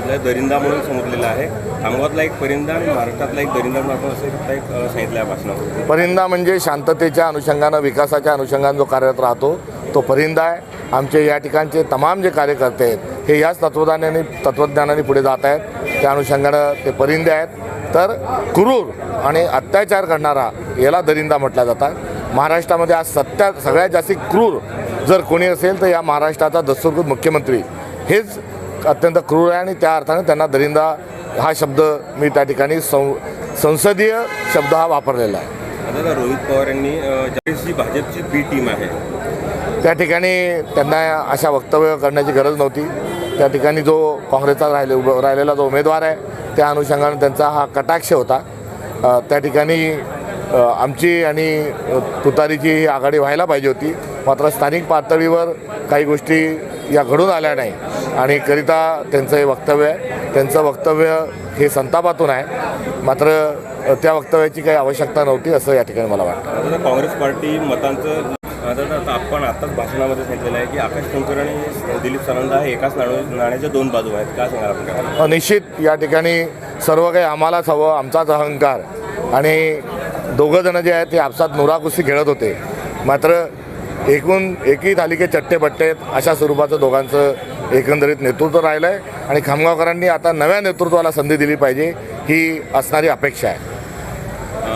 संबोधलं आहे दरिंदा म्हणून समजलेला आहे. खामगावातला एक परिंदा आणि महाराष्ट्रातला एक दरिंदा म्हणून असं फक्त एक सांगितलं आहे भाषणामध्ये परिंदा म्हणजे शांततेच्या अनुषंगानं विकासाच्या अनुषंगानं जो कार्यरत राहतो तो परिंदा आहे. आमचे या ठिकाणचे तमाम जे कार्यकर्ते आहेत हे याच तत्वज्ञानाने तत्वज्ञानाने पुढे जात आहेत. त्या अनुषंगानं ते परिंदे आहेत. तर क्रूर आणि अत्याचार करणारा याला दरिंदा म्हटला जातात. महाराष्ट्रामध्ये आज सत्या सगळ्यात जास्ती क्रूर जर कोणी असेल तर या महाराष्ट्राचा दस्तूरकृत मुख्यमंत्री. हेच अत्यंत क्रूर आहे आणि त्या अर्थाने त्यांना दरिंदा हा शब्द मी त्या ठिकाणी सं संसदीय शब्द हा वापरलेला आहे. रोहित पवार यांनी ज्यावेळेस भाजपची बी टीम आहे. त्या ठिकाणी त्यांना अशा वक्तव्य करण्याची गरज नव्हती. त्या ठिकाणी जो काँग्रेसचा राहिले राहिलेला जो उमेदवार आहे त्या अनुषंगाने त्यांचा हा कटाक्ष होता. त्या ठिकाणी आमची आणि तुतारीची ही आघाडी व्हायला पाहिजे होती. मात्र स्थानिक पातळीवर काही गोष्टी या घडून आल्या नाही. आणि करिता त्यांचं हे वक्तव्य आहे. त्यांचं वक्तव्य हे संतापातून आहे. मात्र त्या वक्तव्याची काही आवश्यकता नव्हती असं या ठिकाणी मला वाटतं. काँग्रेस पार्टी मतांचं आता आपण आताच भाषणामध्ये सांगितलेलं आहे की आकाश टोंकर आणि दिलीप सानंद हे एकाच नाण्या नाण्याच्या दोन बाजू आहेत. काय सांगाल? निश्चित या ठिकाणी सर्व काही आम्हालाच हवं आमचाच अहंकार. आणि दोघं जण जे आहेत ते आपसात नुराकुस्ती खेळत होते. मात्र एकूण एकही तालिके चट्टे बट्टे अशा स्वरूपाचं दोघांचं एकंदरीत नेतृत्व राहिलं आहे आणि खामगावकरांनी आता नव्या नेतृत्वाला संधी दिली पाहिजे ही असणारी अपेक्षा आहे.